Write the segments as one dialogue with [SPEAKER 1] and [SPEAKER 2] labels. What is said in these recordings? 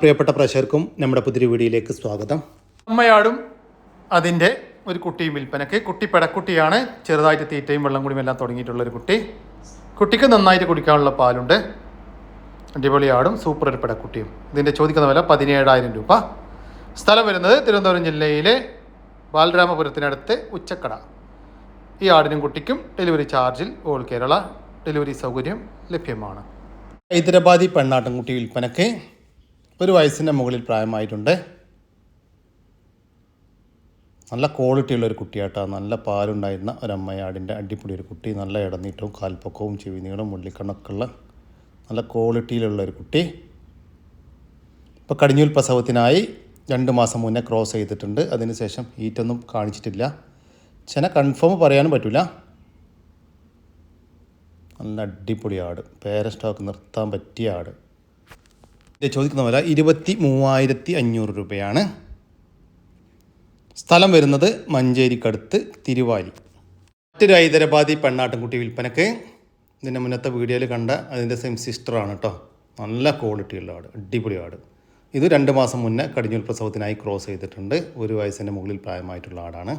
[SPEAKER 1] പ്രിയപ്പെട്ട പ്രേക്ഷകർക്കും നമ്മുടെ പുതിയ വീഡിയോയിലേക്ക് സ്വാഗതം.
[SPEAKER 2] അമ്മയാടും അതിന്റെ ഒരു കുട്ടിയും വിൽപ്പനക്ക് കുട്ടി പെടക്കുട്ടിയാണ്. ചെറുതായിട്ട് തീറ്റയും വെള്ളം കുടിയും എല്ലാം തുടങ്ങിയിട്ടുള്ള ഒരു കുട്ടി. കുട്ടിക്ക് നന്നായിട്ട് കുടിക്കാനുള്ള പാലുണ്ട്. അടിപൊളിയാടും സൂപ്പർ ഒരു പെടക്കുട്ടിയും. ഇതിന്റെ ചോദിക്കുന്ന വില പതിനേഴായിരം രൂപ. സ്ഥലം വരുന്നത് തിരുവനന്തപുരം ജില്ലയിലെ ബാലരാമപുരത്തിനടുത്ത് ഉച്ചക്കട. ഈ ആടിനും കുട്ടിക്കും ഡെലിവറി ചാർജിൽ ഓൾ കേരള ഡെലിവറി സൗകര്യം ലഭ്യമാണ്.
[SPEAKER 1] ഹൈദരാബാദി പെണ്ണാട്ടൻകുട്ടി വിൽപ്പനക്ക് ഒരു വയസ്സിന്റെ മുകളിൽ പ്രായമായിട്ടുണ്ട്. നല്ല ക്വാളിറ്റി ഉള്ളൊരു ഒരു കുട്ടിയാട്ടോ. നല്ല പാലുണ്ടായിരുന്ന ഒരു അമ്മയാടിന്റെ അടിപൊളി ഒരു കുട്ടി. നല്ല ഇടനീട്ടവും കാൽപ്പൊക്കവും ചെവിനീളും ഉള്ള നല്ല ക്വാളിറ്റിയിലുള്ള ഒരു കുട്ടി. ഇപ്പോൾ കടിഞ്ഞൂൽ പ്രസവത്തിനായി രണ്ട് മാസം മുന്നേ ക്രോസ് ചെയ്തിട്ടുണ്ട്. അതിനുശേഷം ഹീറ്റൊന്നും കാണിച്ചിട്ടില്ല. ചെന കൺഫേം പറയാനും പറ്റില്ല നല്ല അടിപൊളി ആട്. പേരസ്റ്റോക്ക് നിർത്താൻ പറ്റിയ ആട്. ചോദിക്കുന്ന വില ഇരുപത്തി മൂവായിരത്തി അഞ്ഞൂറ് രൂപയാണ്. സ്ഥലം വരുന്നത് മഞ്ചേരിക്കടുത്ത് തിരുവാലി. മറ്റൊരു ഹൈദരാബാദി പെണ്ണാട്ടിൻകുട്ടി വിൽപ്പനക്ക്. ഇതിന്റെ മുന്നത്തെ വീഡിയോയിൽ കണ്ട അതിന്റെ സെയിം സിസ്റ്ററാണ് കേട്ടോ നല്ല ക്വാളിറ്റിയുള്ള ആട് അടിപൊളി ആട്. ഇത് രണ്ട് മാസം മുന്നേ കടിഞ്ഞൂൽ പ്രസവത്തിനായി ക്രോസ് ചെയ്തിട്ടുണ്ട്. ഒരു വയസ്സിന്റെ മുകളിൽ പ്രായമായിട്ടുള്ള ആടാണ്.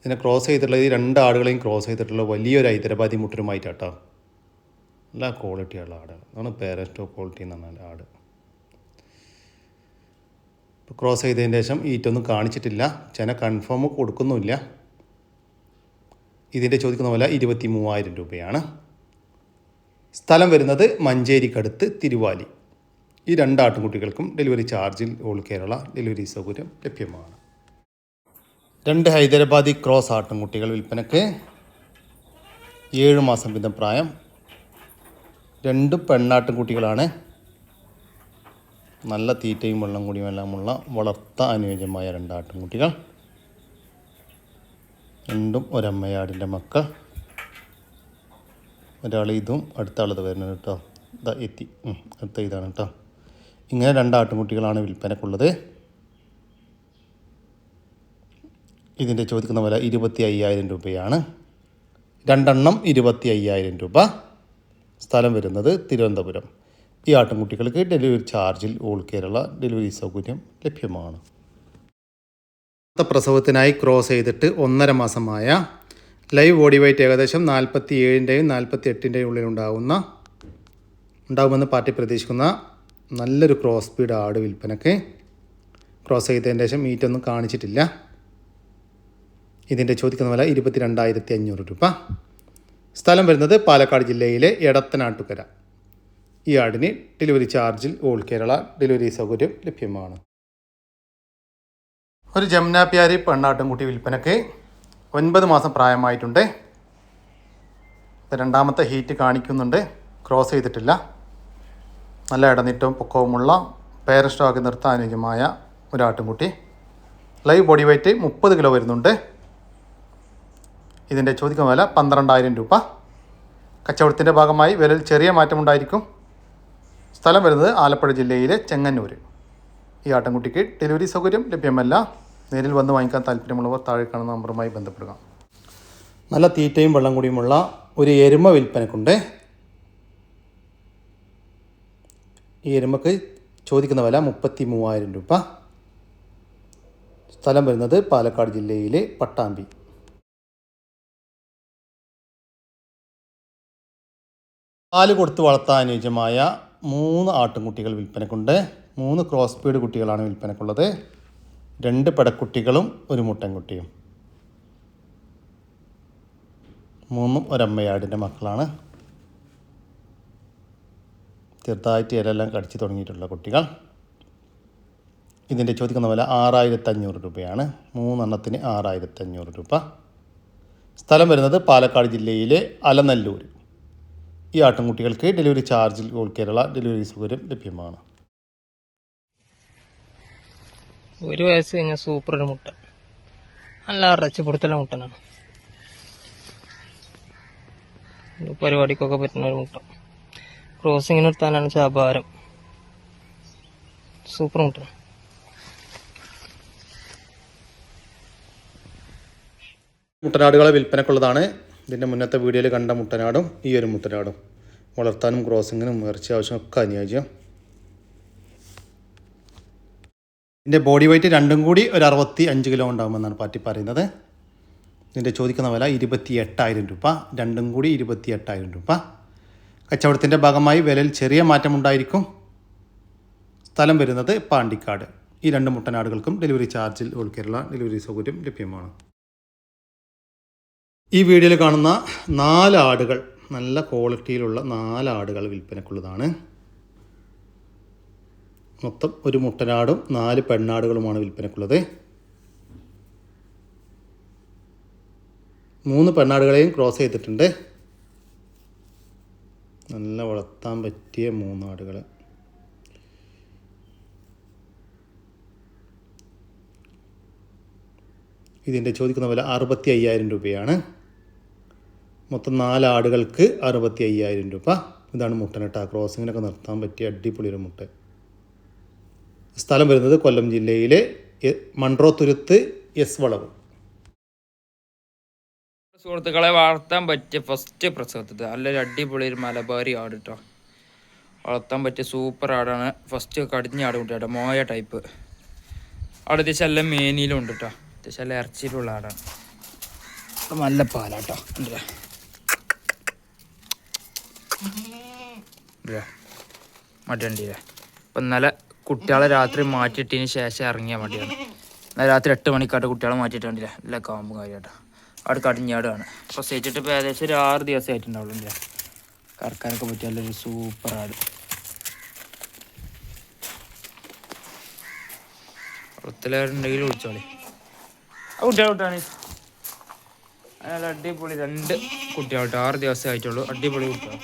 [SPEAKER 1] ഇതിനെ ക്രോസ് ചെയ്തിട്ടുള്ള ഈ രണ്ട് ആടുകളെയും ക്രോസ് ചെയ്തിട്ടുള്ള വലിയൊരു ഹൈദരാബാദി മുട്ടരുമായിട്ടാട്ടോ നല്ല ക്വാളിറ്റിയുള്ള ആട്. അതാണ് പേരസ്റ്റോ ക്വാളിറ്റി എന്ന് പറഞ്ഞാൽ ആട്. ഇപ്പോൾ ക്രോസ് ചെയ്തതിന് ശേഷം ഈറ്റൊന്നും കാണിച്ചിട്ടില്ല. ചെന കൺഫേം കൊടുക്കുന്നുമില്ല. ഇതിന്റെ ചോദിക്കുന്ന പോലെ ഇരുപത്തി മൂവായിരം രൂപയാണ്. സ്ഥലം വരുന്നത് മഞ്ചേരിക്കടുത്ത് തിരുവാലി. ഈ രണ്ട് ആട്ടുംകുട്ടികൾക്കും ഡെലിവറി ചാർജിൽ ഓൾ കേരള ഡെലിവറി സൗകര്യം ലഭ്യമാണ്. രണ്ട് ഹൈദരാബാദി ക്രോസ് ആട്ടുംകുട്ടികൾ വിൽപ്പനക്ക് ഏഴ് മാസം വീതം പ്രായം രണ്ട് പെണ്ണാട്ടുംകുട്ടികളാണ് നല്ല തീറ്റയും വെള്ളം കൂടിയും എല്ലാമുള്ള വളർത്ത അനുയോജ്യമായ രണ്ട് രണ്ടും ഒരമ്മയാടിന്റെ മക്കൾ. ഒരാൾ ഇതും അടുത്ത ആളത് വരുന്നത് കേട്ടോ. ഇതാ എത്തി. അടുത്ത ഇതാണ് കേട്ടോ. ഇങ്ങനെ രണ്ട് ആട്ടുംകുട്ടികളാണ് വിൽപ്പനക്കുള്ളത്. ഇതിന്റെ ചോദിക്കുന്ന വില ഇരുപത്തി അയ്യായിരം രൂപയാണ്. രണ്ടെണ്ണം ഇരുപത്തി അയ്യായിരം രൂപ. സ്ഥലം വരുന്നത് തിരുവനന്തപുരം. ഈ ആട്ടിൻകുട്ടികൾക്ക് ഡെലിവറി ചാർജിൽ ഓൾ കേരള ഡെലിവറി സൗകര്യം ലഭ്യമാണ്. പ്രസവത്തിനായി ക്രോസ് ചെയ്തിട്ട് ഒന്നര മാസമായ ലൈവ് ബോഡി വെയ്റ്റ് ഏകദേശം നാൽപ്പത്തി ഏഴിന്റെയും നാൽപ്പത്തി എട്ടിന്റെയും ഉള്ളിൽ ഉണ്ടാകുന്ന ഉണ്ടാകുമെന്ന് പാർട്ടി പ്രതീക്ഷിക്കുന്ന നല്ലൊരു ക്രോസ് സ്പീഡ് ആട് വിൽപ്പനക്ക് ക്രോസ് ചെയ്തതിന് ശേഷം മീറ്റൊന്നും കാണിച്ചിട്ടില്ല. ഇതിന്റെ ചോദിക്കുന്ന വില ഇരുപത്തി രണ്ടായിരത്തി അഞ്ഞൂറ് രൂപ. സ്ഥലം വരുന്നത് പാലക്കാട് ജില്ലയിലെ എടത്തനാട്ടുകര. ഈ ആടിന് ഡെലിവറി ചാർജിൽ ഓൾ കേരള ഡെലിവറി സൗകര്യം ലഭ്യമാണ്. ഒരു ജമുനാപ്യാരി പെണ്ണാട്ടുംകുട്ടി വിൽപ്പനക്ക് ഒൻപത് മാസം പ്രായമായിട്ടുണ്ട്. രണ്ടാമത്തെ ഹീറ്റ് കാണിക്കുന്നുണ്ട്. ക്രോസ് ചെയ്തിട്ടില്ല. നല്ല ഇടനീറ്റവും പൊക്കവുമുള്ള പേര സ്റ്റോക്ക് നിർത്താൻ അനുയോജ്യമായ ഒരു ആട്ടുംകുട്ടി. ലൈവ് ബോഡി വെയ്റ്റ് മുപ്പത് കിലോ വരുന്നുണ്ട്. ഇതിന്റെ ചോദിക്കുന്ന വില പന്ത്രണ്ടായിരം രൂപ. കച്ചവടത്തിന്റെ ഭാഗമായി വിലയിൽ ചെറിയ മാറ്റമുണ്ടായിരിക്കും. സ്ഥലം വരുന്നത് ആലപ്പുഴ ജില്ലയിലെ ചെങ്ങന്നൂർ ഈ ആട്ടൻകുട്ടിക്ക് ഡെലിവറി സൗകര്യം ലഭ്യമല്ല. നേരിൽ വന്ന് വാങ്ങിക്കാൻ താല്പര്യമുള്ളവർ താഴെ കാണുന്ന നമ്പറുമായി ബന്ധപ്പെടുക. നല്ല തീറ്റയും വെള്ളം കൂടിയുമുള്ള ഒരു എരുമ വിൽപ്പനക്കുണ്ട്. ഈ എരുമക്ക് ചോദിക്കുന്ന വില മുപ്പത്തി മൂവായിരം രൂപ. സ്ഥലം വരുന്നത് പാലക്കാട് ജില്ലയിലെ പട്ടാമ്പി. പാൽ കൊടുത്ത് വളർത്താൻ അനുയോജ്യമായ മൂന്ന് ആട്ടുംകുട്ടികൾ വിൽപ്പനക്കുണ്ട്. മൂന്ന് ക്രോസ് പീഡ് കുട്ടികളാണ് വിൽപ്പനക്കുള്ളത്. രണ്ട് പെടക്കുട്ടികളും ഒരു മുട്ടൻകുട്ടിയും. മൂന്നും ഒരമ്മയാടിന്റെ മക്കളാണ്. ചെറുതായിട്ട് ഇലയെല്ലാം കടിച്ചു തുടങ്ങിയിട്ടുള്ള കുട്ടികൾ. ഇതിന്റെ ചോദിക്കുന്ന വില ആറായിരത്തഞ്ഞൂറ് രൂപയാണ്. മൂന്നെണ്ണത്തിന് ആറായിരത്തഞ്ഞൂറ് രൂപ. സ്ഥലം വരുന്നത് പാലക്കാട് ജില്ലയിലെ അലനല്ലൂർ ഈ ആട്ടിൻകുട്ടികൾക്ക് ഡെലിവറി ചാർജിൽ ഓൾ കേരള ഡെലിവറി സൗകര്യം ലഭ്യമാണ്.
[SPEAKER 3] ഒരു വയസ്സ് കഴിഞ്ഞ സൂപ്പർ ഒരു മുട്ട. നല്ല അറച്ച് പൊടുത്തുള്ള മുട്ടനാണ്. പരിപാടിക്കൊക്കെ പറ്റുന്ന ഒരു മുട്ട. ക്രോസിങ്ങിന് നിർത്താനാണ് ചാപാരം സൂപ്പർ മുട്ട.
[SPEAKER 1] മുട്ടനാടുകളെ വിൽപ്പനക്കുള്ളതാണ് ഇതിന്റെ മുന്നത്തെ വീഡിയോയിൽ കണ്ട മുട്ടനാടും ഈ ഒരു മുട്ടനാടും. വളർത്താനും ക്രോസിങ്ങിനും ഇറച്ചി ആവശ്യമൊക്കെ അനുയോജ്യം. ഇതിന്റെ ബോഡി വെയിറ്റ് രണ്ടും കൂടി ഒരു അറുപത്തി അഞ്ച് കിലോ ഉണ്ടാകുമെന്നാണ് പാർട്ടി പറയുന്നത്. ഇതിന്റെ ചോദിക്കുന്ന വില ഇരുപത്തി എട്ടായിരം രൂപ. രണ്ടും കൂടി ഇരുപത്തി എട്ടായിരം രൂപ. കച്ചവടത്തിന്റെ ഭാഗമായി വിലയിൽ ചെറിയ മാറ്റമുണ്ടായിരിക്കും സ്ഥലം വരുന്നത് പാണ്ടിക്കാട്. ഈ രണ്ട് മുട്ടനാടുകൾക്കും ഡെലിവറി ചാർജിൽ ഓൾ കേരള ഡെലിവറി സൗകര്യം ലഭ്യമാണ്. ഈ വീഡിയോയിൽ കാണുന്ന നാല് ആടുകൾ നല്ല ക്വാളിറ്റിയിലുള്ള നാല് ആടുകൾ വിൽപ്പനക്കുള്ളതാണ്. മൊത്തം ഒരു മുട്ടനാടും നാല് പെണ്ണാടുകളുമാണ് വിൽപ്പനക്കുള്ളത്. മൂന്ന് പെണ്ണാടുകളെയും ക്രോസ് ചെയ്തിട്ടുണ്ട്. നല്ല വളർത്താൻ പറ്റിയ മൂന്നാടുകൾ ഇതിന്റെ ചോദിക്കുന്ന വില അറുപത്തി അയ്യായിരം രൂപയാണ്. മൊത്തം നാല് ആടുകൾക്ക് അറുപത്തി അയ്യായിരം രൂപ. ഇതാണ് മുട്ടനട്ട ക്രോസിങ്ങിനൊക്കെ നിർത്താൻ പറ്റിയ അടിപൊളി ഒരു മുട്ട. സ്ഥലം വരുന്നത് കൊല്ലം ജില്ലയിലെ മൺട്രോത്തുരുത്ത് എസ് വളവ്.
[SPEAKER 4] സുഹൃത്തുക്കളെ വളർത്താൻ പറ്റിയ ഫസ്റ്റ് പ്രസവത്തിൽ നല്ലൊരു അടിപൊളി ഒരു മലബാരി ആട് കേട്ടോ വളർത്താൻ പറ്റിയ സൂപ്പർ ആടാണ്. ഫസ്റ്റ് കടിഞ്ഞ ആട് കുട്ടിയാട്ടോ. മോയ ടൈപ്പ് അവിടെ അത്യാവശ്യം എല്ലാം മേനിയിലും ഉണ്ട് കേട്ടോ അത്യാവശ്യം എല്ലാം ഇറച്ചിയിലുള്ള ആടാണ്. നല്ല പാലാട്ടോ. ഉണ്ടല്ലേ മടിയണ്ടില്ലേ അപ്പം ഇന്നലെ കുട്ടികളെ രാത്രി മാറ്റിയിട്ടതിന് ശേഷം ഇറങ്ങിയ മടിയാണ് ഇന്നലെ രാത്രി എട്ട് മണിക്കാട്ട് കുട്ടികളെ മാറ്റിയിട്ടുണ്ടല്ലേ നല്ല കാമ്പും കാര്യമാട്ടോ അവിടെ കടിഞ്ഞാടാണ് സേച്ചിട്ട് ഇപ്പോൾ ഏകദേശം ഒരു ആറ് ദിവസം ആയിട്ടുണ്ടാവുള്ളൂ അല്ലേ കറക്കാനൊക്കെ പറ്റിയ നല്ലൊരു സൂപ്പർ ആട്. കുളത്തിലുണ്ടെങ്കിൽ വിളിച്ചോളി. ആ കുട്ടികളെ അടിപൊളി രണ്ട് കുട്ടികളോട്ട് ആറ് ദിവസമേ ആയിട്ടുള്ളൂ അടിപൊളി കുട്ടികൾ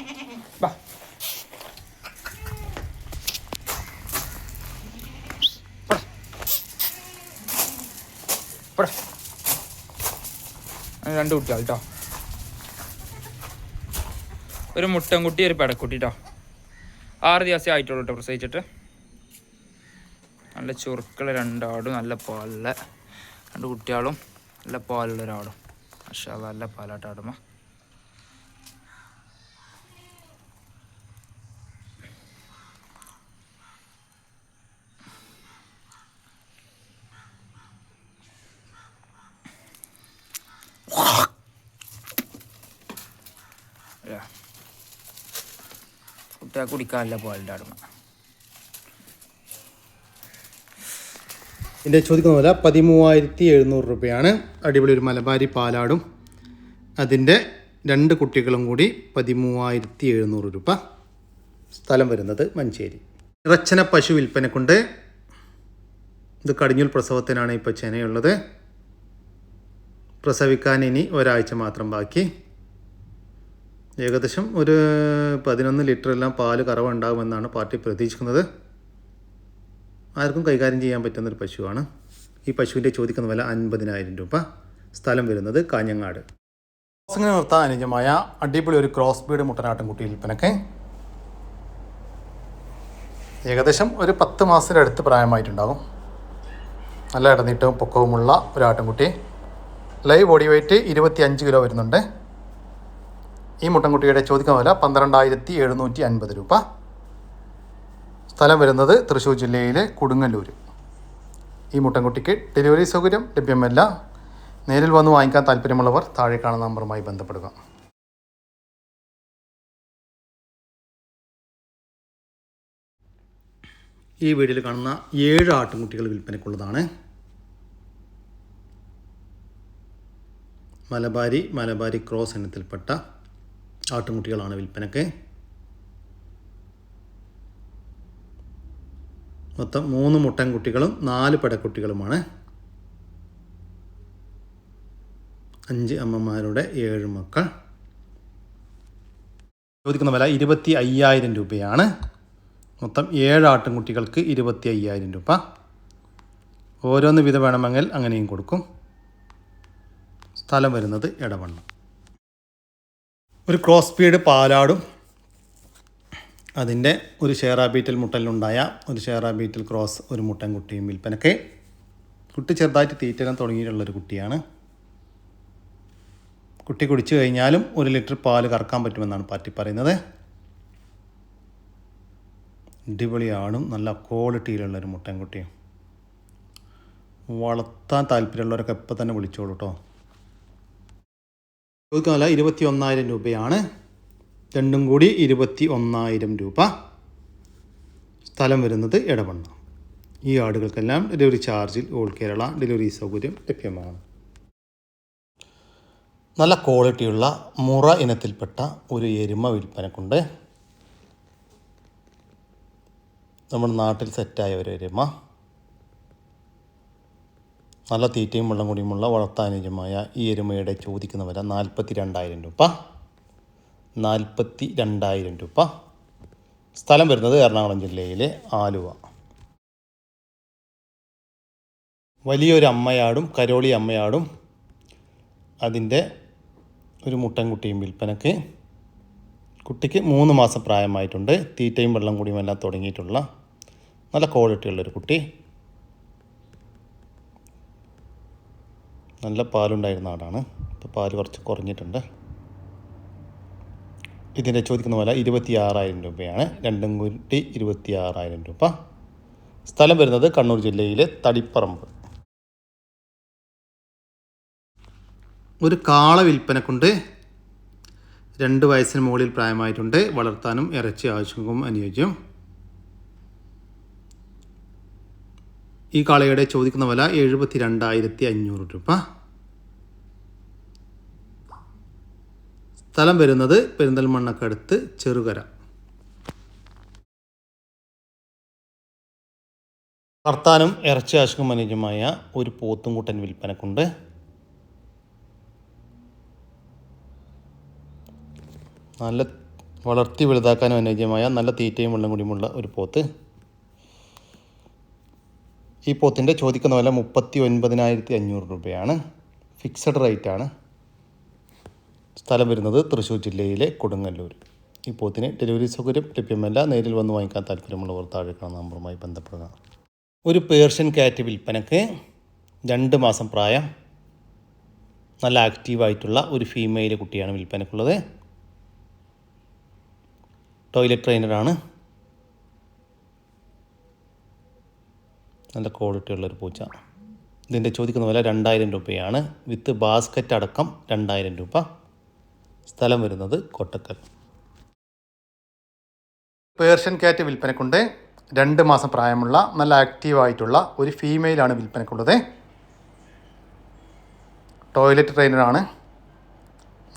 [SPEAKER 4] രണ്ട് കുട്ടികൾ കേട്ടോ ഒരു മുട്ടൻകുട്ടി ഒരു പെടക്കുട്ടി കേട്ടോ ആറ് ദിവസം ആയിട്ടുള്ളൂ കേട്ടോ പ്രസവിച്ചിട്ട്. നല്ല ചുറുക്കുള്ള രണ്ടാടും നല്ല പാലുള്ള രണ്ട് കുട്ടികളും നല്ല പാലുള്ള ഒരാടും. പക്ഷേ നല്ല പാലാട്ടാടുമ്പോ കുട്ടികൾ കുടിക്കാനല്ല പാലിന്റെ അടുമ
[SPEAKER 1] ഇതിന്റെ ചോദിക്കുന്ന വില പതിമൂവായിരത്തി എഴുന്നൂറ് രൂപയാണ്. അടിപൊളി ഒരു മലബാരി പാലാടും. അതിന്റെ രണ്ട് കുട്ടികളും കൂടി പതിമൂവായിരത്തി എഴുന്നൂറ് രൂപ സ്ഥലം വരുന്നത് മഞ്ചേരി. ഇറച്ചന പശു വിൽപ്പനക്കുണ്ട് ഇത് കടിഞ്ഞൂൽ പ്രസവത്തിനാണ് ഇപ്പോൾ ചെനയുള്ളത്. പ്രസവിക്കാൻ ഇനി ഒരാഴ്ച മാത്രം ബാക്കി. ഏകദേശം ഒരു പതിനൊന്ന് ലിറ്റർ എല്ലാം പാൽ കറവുണ്ടാകുമെന്നാണ് പാർട്ടി പ്രതീക്ഷിക്കുന്നത്. ആർക്കും കൈകാര്യം ചെയ്യാൻ പറ്റുന്നൊരു പശുവാണ്. ഈ പശുവിന്റെ ചോദിക്കുന്ന വില അൻപതിനായിരം രൂപ. സ്ഥലം വരുന്നത് കാഞ്ഞങ്ങാട്. ക്രോസിങ്ങിന് നിർത്താൻ അനുജമായ അടിപൊളി ഒരു ക്രോസ് ബീഡ് മുട്ടനാട്ടിൻകുട്ടി വിൽപ്പനക്ക് ഏകദേശം ഒരു പത്ത് മാസത്തിന്റെ അടുത്ത് പ്രായമായിട്ടുണ്ടാകും. നല്ല ഇടനീട്ടവും പൊക്കവുമുള്ള ഒരു ലൈവ് ബോഡി വെയിറ്റ് ഇരുപത്തി അഞ്ച് കിലോ വരുന്നുണ്ട്. ഈ മുട്ടൻകുട്ടിയുടെ ചോദിക്കുന്ന വില പന്ത്രണ്ടായിരത്തി എഴുന്നൂറ്റി അൻപത് രൂപ. സ്ഥലം വരുന്നത് തൃശ്ശൂർ ജില്ലയിലെ കൊടുങ്ങല്ലൂർ ഈ മുട്ടൻകുട്ടിക്ക് ഡെലിവറി സൗകര്യം ലഭ്യമല്ല. നേരിൽ വന്ന് വാങ്ങിക്കാൻ താല്പര്യമുള്ളവർ താഴെ കാണുന്ന നമ്പറുമായി ബന്ധപ്പെടുക. ഈ വീഡിയോയിൽ കാണുന്ന ഏഴ് ആട്ടുംകുട്ടികൾ വിൽപ്പനയ്ക്കുള്ളതാണ്. മലബാരി മലബാരി ക്രോസ് ഇനത്തിൽപ്പെട്ട ആട്ടുംകുട്ടികളാണ് വിൽപ്പനയ്ക്ക് മൊത്തം മൂന്ന് മുട്ടൻ കുട്ടികളും നാല് പെടക്കുട്ടികളുമാണ്. അഞ്ച് അമ്മമാരുടെ ഏഴ് മക്കൾ. ചോദിക്കുന്ന വില ഇരുപത്തി അയ്യായിരം രൂപയാണ്. മൊത്തം ഏഴ് ആട്ടിൻകുട്ടികൾക്ക് ഇരുപത്തി അയ്യായിരം രൂപ. ഓരോന്ന് വിധ വേണമെങ്കിൽ അങ്ങനെയും കൊടുക്കും. സ്ഥലം വരുന്നത് എടവണ്ണ. ഒരു ക്രോസ് സ്പീഡ് പാലാടും. അതിന്റെ ഒരു ഷെയറാ ബീറ്റൽ മുട്ടലിലുണ്ടായ ഒരു ഷെയറാ ബീറ്റൽ ക്രോസ് ഒരു മുട്ടൻ കുട്ടിയും വിൽപ്പനക്ക്. കുട്ടി ചെറുതായിട്ട് തീറ്റലം തുടങ്ങിയിട്ടുള്ളൊരു കുട്ടിയാണ്. കുട്ടി കുടിച്ചു കഴിഞ്ഞാലും ഒരു ലിറ്റർ പാൽ കറക്കാൻ പറ്റുമെന്നാണ് പാറ്റി പറയുന്നത്. അടിപൊളിയാണും നല്ല ക്വാളിറ്റിയിലുള്ളൊരു മുട്ടൻകുട്ടിയും വളർത്താൻ താല്പര്യമുള്ളവരൊക്കെ ഇപ്പം തന്നെ വിളിച്ചോളൂ കേട്ടോ ചോദിക്കാമല്ല ഇരുപത്തി ഒന്നായിരം രൂപയാണ്. രണ്ടും കൂടി ഇരുപത്തി ഒന്നായിരം രൂപ. സ്ഥലം വരുന്നത് ഇടവണ്ണ ഈ ആടുകൾക്കെല്ലാം ഡെലിവറി ചാർജിൽ ഓൾ കേരള ഡെലിവറി സൗകര്യം ലഭ്യമാണ്. നല്ല ക്വാളിറ്റിയുള്ള മുറ ഇനത്തിൽപ്പെട്ട ഒരു എരുമ വിൽപ്പനക്കുണ്ട്. നമ്മുടെ നാട്ടിൽ സെറ്റായ ഒരു എരുമ. നല്ല തീറ്റയും വെള്ളം കൂടിയുമുള്ള വളർത്താനുജമായ ഈ എരുമയുടെ ചോദിക്കുന്ന വില നാൽപ്പത്തി രണ്ടായിരം രൂപ. നാൽപ്പത്തി രണ്ടായിരം രൂപ. സ്ഥലം വരുന്നത് എറണാകുളം ജില്ലയിലെ ആലുവ. വലിയൊരു അമ്മയാടും കരോളി അമ്മയാടും അതിന്റെ ഒരു മുട്ടൻകുട്ടിയും വിൽപ്പനക്ക് കുട്ടിക്ക് മൂന്ന് മാസം പ്രായമായിട്ടുണ്ട്. തീറ്റയും വെള്ളം കൂടിയും എല്ലാം തുടങ്ങിയിട്ടുള്ള നല്ല ക്വാളിറ്റിയുള്ളൊരു കുട്ടി. നല്ല പാലുണ്ടായിരുന്ന ആടാണ്. ഇപ്പോൾ പാൽ കുറച്ച് കുറഞ്ഞിട്ടുണ്ട്. ഇതിന്റെ ചോദിക്കുന്ന വില ഇരുപത്തി ആറായിരം രൂപയാണ്. രണ്ടും കൂട്ടി ഇരുപത്തി ആറായിരം രൂപ. സ്ഥലം വരുന്നത് കണ്ണൂർ ജില്ലയിലെ തടിപ്പറമ്പ്. ഒരു കാള വിൽപ്പനക്കുണ്ട് രണ്ട് വയസ്സിന് മുകളിൽ പ്രായമായിട്ടുണ്ട്. വളർത്താനും ഇറച്ചി ആവശ്യവും അനുയോജ്യം. ഈ കാളയുടെ ചോദിക്കുന്ന വില എഴുപത്തി രണ്ടായിരത്തി അഞ്ഞൂറ് രൂപ. സ്ഥലം വരുന്നത് പെരിന്തൽമണ്ണക്കടുത്ത് ചെറുകര. വർത്താനും ഇറച്ചി ആവശ്യവും അനുയോജ്യമായ ഒരു പോത്തും കൂട്ടൻ വിൽപ്പനക്കുണ്ട്. നല്ല വളർത്തി വലുതാക്കാനും അനുയോജ്യമായ നല്ല തീറ്റയും വെള്ളം കൂടിയുമുള്ള ഒരു പോത്ത്. ഈ പോത്തിന്റെ ചോദിക്കുന്ന വില മുപ്പത്തി ഒൻപതിനായിരത്തി അഞ്ഞൂറ് രൂപയാണ്. ഫിക്സഡ് റേറ്റ് ആണ് സ്ഥലം വരുന്നത് തൃശ്ശൂർ ജില്ലയിലെ കൊടുങ്ങല്ലൂർ. ഈ പോത്തിന് ഡെലിവറി സൗകര്യം ലഭ്യമല്ല. നേരിൽ വന്ന് വാങ്ങിക്കാൻ താല്പര്യമുള്ളവർ താഴെ കാണുന്ന നമ്പറുമായി ബന്ധപ്പെടുക. ഒരു പേർഷ്യൻ കാറ്റ് വിൽപ്പനക്ക് രണ്ട് മാസം പ്രായം. നല്ല ആക്റ്റീവായിട്ടുള്ള ഒരു ഫീമെയിൽ കുട്ടിയാണ് വിൽപ്പനക്കുള്ളത്. ടോയ്ലറ്റ് ട്രെയിനറാണ്. നല്ല ക്വാളിറ്റി ഉള്ളൊരു പൂച്ച. ഇതിന്റെ ചോദിക്കുന്ന വില രണ്ടായിരം രൂപയാണ്. വിത്ത് ബാസ്ക്കറ്റ് അടക്കം രണ്ടായിരം രൂപ. സ്ഥലം വരുന്നത് കൊട്ടക്കൽ.
[SPEAKER 2] പേർഷ്യൻ കാറ്റ് വിൽപ്പനക്കുണ്ട്. രണ്ട് മാസം പ്രായമുള്ള നല്ല ആക്റ്റീവായിട്ടുള്ള ഒരു ഫീമെയിലാണ് വിൽപ്പനക്കുള്ളത്. ടോയ്ലറ്റ് ട്രെയിനറാണ്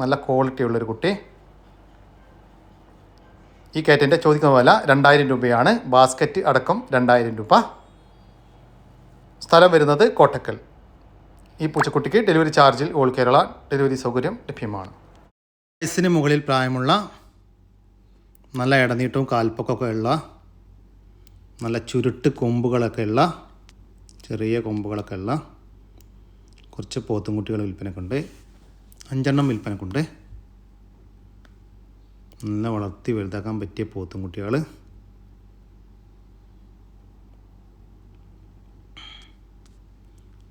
[SPEAKER 2] നല്ല ക്വാളിറ്റി ഉള്ളൊരു കുട്ടി. ഈ കാറ്റിന്റെ ചോദിക്കുന്ന വില രണ്ടായിരം രൂപയാണ്. ബാസ്ക്കറ്റ് അടക്കം രണ്ടായിരം രൂപ. സ്ഥലം വരുന്നത് കോട്ടക്കൽ. ഈ പൂച്ചക്കുട്ടിക്ക് ഡെലിവറി ചാർജിൽ ഓൾ കേരള ഡെലിവറി സൗകര്യം ലഭ്യമാണ്.
[SPEAKER 1] വയസ്സിന് മുകളിൽ പ്രായമുള്ള നല്ല ഇടനീട്ടവും കാൽപ്പൊക്കൊക്കെ ഉള്ള നല്ല ചുരുട്ട് കൊമ്പുകളൊക്കെ ഉള്ള ചെറിയ കൊമ്പുകളൊക്കെ ഉള്ള കുറച്ച് പോത്തുംകുട്ടികൾ വിൽപ്പനക്കുണ്ട് അഞ്ചെണ്ണം വിൽപ്പനക്കുണ്ട് നല്ല വളർത്തി വലുതാക്കാൻ പറ്റിയ പോത്തും പോത്തുംകുട്ടികൾ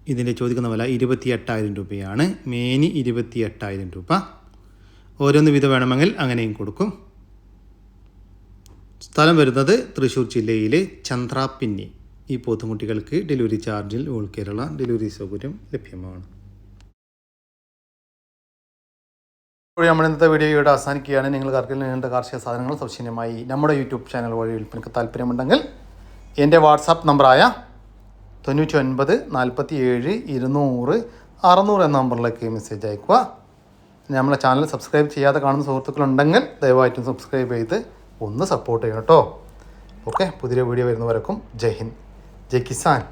[SPEAKER 1] ഇതിന്റെ ചോദിക്കുന്ന വില ഇരുപത്തി എട്ടായിരം രൂപയാണ്. മേനി ഇരുപത്തി എട്ടായിരം രൂപ. ഓരോന്ന് വിധ വേണമെങ്കിൽ അങ്ങനെയും കൊടുക്കും. സ്ഥലം വരുന്നത് തൃശ്ശൂർ ജില്ലയിലെ ചന്ദ്രാപ്പിന്നി. ഈ പോത്തുമുട്ടികൾക്ക് ഡെലിവറി ചാർജിൽ ഓൾ കേരള ഡെലിവറി സൗകര്യം ലഭ്യമാണ്.
[SPEAKER 2] ഇപ്പോൾ നമ്മൾ ഇന്നത്തെ വീഡിയോ ഇവിടെ അവസാനിക്കുകയാണ്. നിങ്ങൾ കർക്കിൽ നീണ്ട കാർഷിക സാധനങ്ങൾ സൗജന്യമായി നമ്മുടെ യൂട്യൂബ് ചാനൽ വഴി വിൽപ്പനക്ക് താല്പര്യമുണ്ടെങ്കിൽ എന്റെ വാട്സാപ്പ് നമ്പറായ തൊണ്ണൂറ്റി ഒൻപത് നാൽപ്പത്തി ഏഴ് ഇരുന്നൂറ് അറുന്നൂറ് എന്ന നമ്പറിലേക്ക് മെസ്സേജ് അയക്കുക നമ്മളെ ചാനൽ സബ്സ്ക്രൈബ് ചെയ്യാതെ കാണുന്ന സുഹൃത്തുക്കളുണ്ടെങ്കിൽ ദയവായിട്ടും സബ്സ്ക്രൈബ് ചെയ്ത് ഒന്ന് സപ്പോർട്ട് ചെയ്യണം കേട്ടോ. ഓക്കെ പുതിയ വീഡിയോ വരുന്നവരക്കും ജയ് ഹിന്ദ്. ജയ് കിസാൻ.